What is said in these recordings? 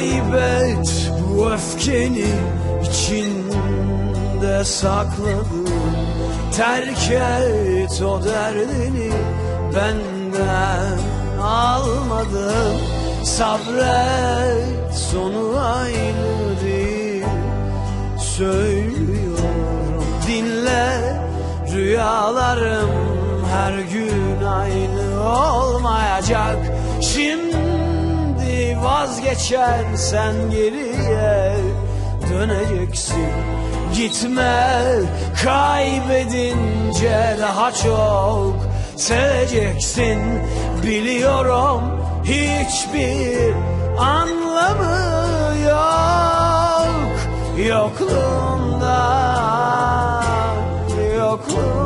Kaybet bu öfkeni içinde sakladın Terk et o derdini benden almadım. Sabret sonu aynı değil. Söylüyorum dinle. Rüyalarım her gün aynı olmayacak. Şimdi vazgeçersen geriye döneceksin. Gitme kaybedince daha çok seveceksin. Biliyorum hiçbir anlamı yok. Yokluğunda, yokluğunda,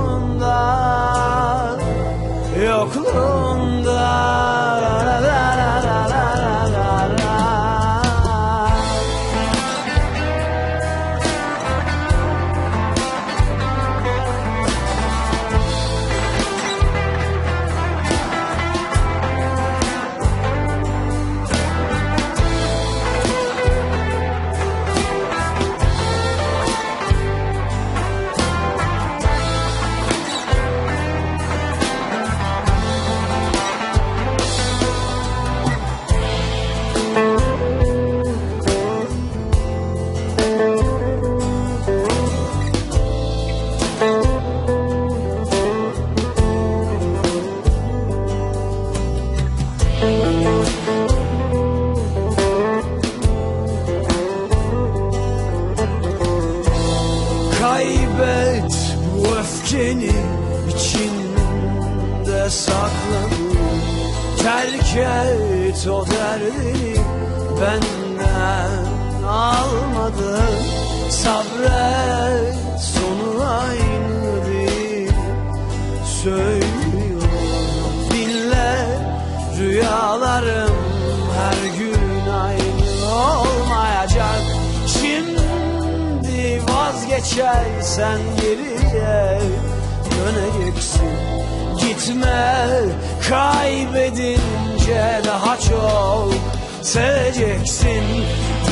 sakladın Terk et o derdini benden almadın Sabret sonu aynı değil. Söylüyorum dinle rüyalarım her gün aynı olmayacak. Şimdi vazgeçersen geriye döneceksin Gitme. Kaybedince daha çok seveceksin.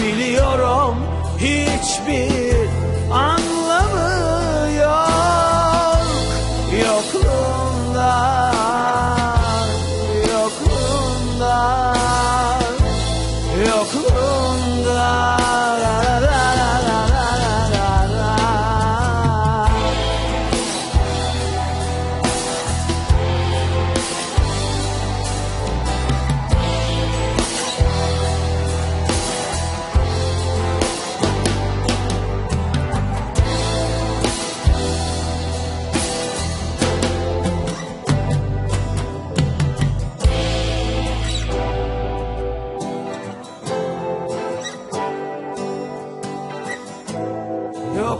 Biliyorum hiçbir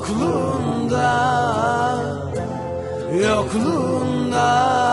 yokluğunda yokluğunda.